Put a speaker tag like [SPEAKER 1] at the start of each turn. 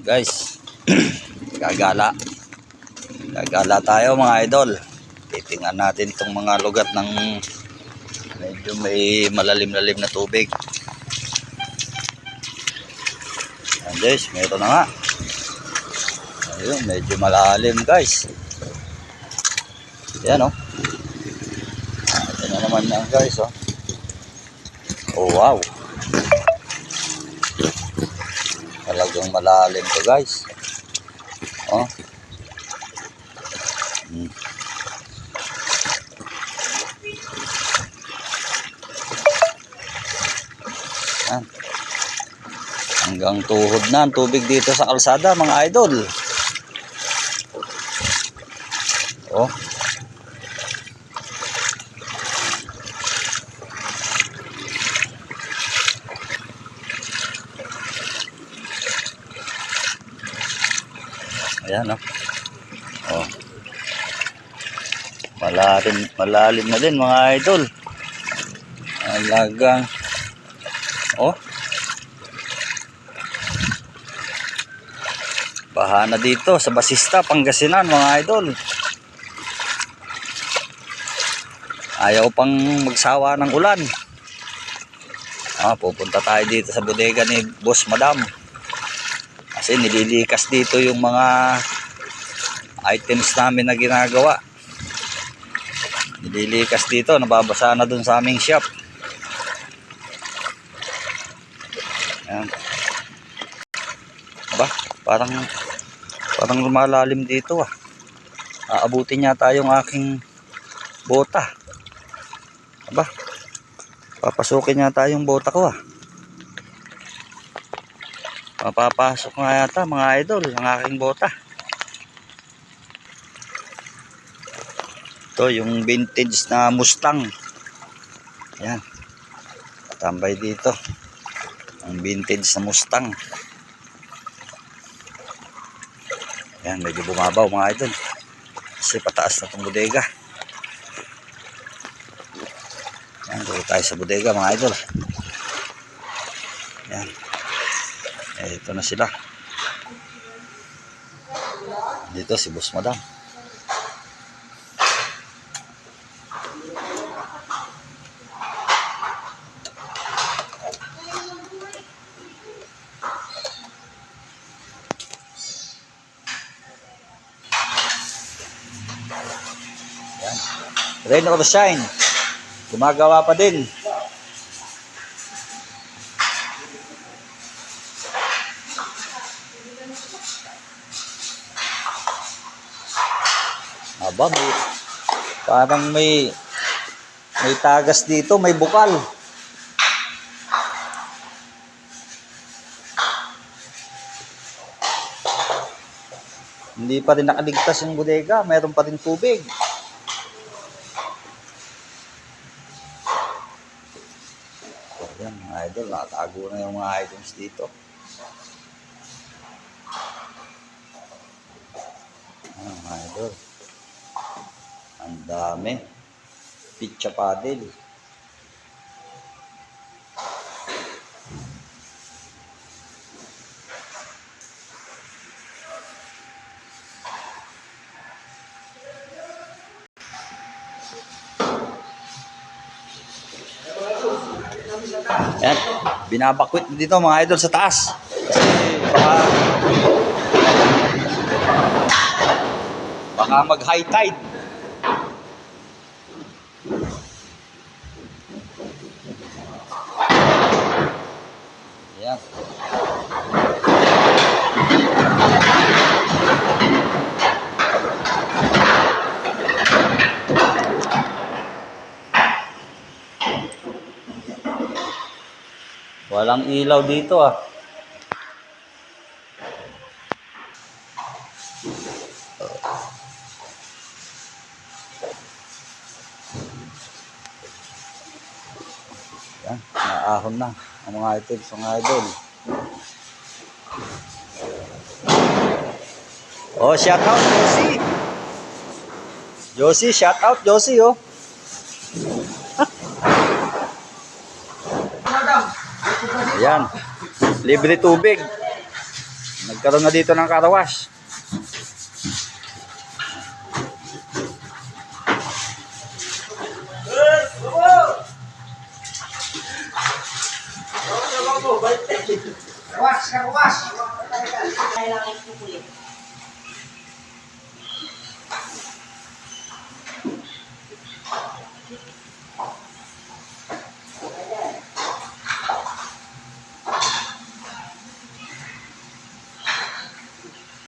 [SPEAKER 1] guys gagala. Gagala tayo mga idol. Titingnan natin itong mga lugat ng medyo may malalim-lalim na tubig. Ayan guys meron na nga. Ayun medyo malalim guys. Yan oh. Ito na naman yan guys oh. Oh wow talagang malalim to guys. Oh. Hmm. Hanggang tuhod na ang tubig dito sa kalsada mga idol. Oh Ayan, oh. Oh. Malalim, malalim na din mga idol. Alagang Oh. Baha na dito sa Basista, Pangasinan mga idol. Ayaw pang magsawa ng ulan. Ah, pupunta tayo dito sa bodega ni Boss Madam. Kasi nililikas dito yung mga items namin na ginagawa. Nililikas dito, nababasa na dun sa aming shop. Ayan. Aba, parang parang lumalalim dito ah. Aabutin yata yung aking bota. Aba, papasukin yata yung bota ko ah. Mapapasok nga yata mga idol ang aking bota. Ito yung vintage na Mustang. Yan. Tambay dito. Ang vintage na Mustang. Yan, medyo bumabaw mga idol. Kasi pataas na itong bodega. Yan, dito tayo sa bodega mga idol. Yan. Eh, ito na sila. Dito si Boss Madam. Yan. Rain or shine. Gumagawa pa din. Aba, may, parang may may tagas dito, may bukal. Hindi pa rin nakaligtas yung bodega, mayroon pa rin tubig. Ayan, mga idol, nakatago na yung mga items dito. Ayan, mga idol. Ang dami. Pizza paddle. Ayan, binabakwit dito mga idol sa taas. Kasi baka baka mag high tide. Ayan. Walang ilaw dito ah. Naahon na ang mga items mga idol. Oh, shout out Josie. Josie, shout out Josie oh. Ayan. Libre tubig. Nagkaroon na dito ng mo, balik tayo.
[SPEAKER 2] Kawas, kawas. Kailangan ko ulit. Thank you.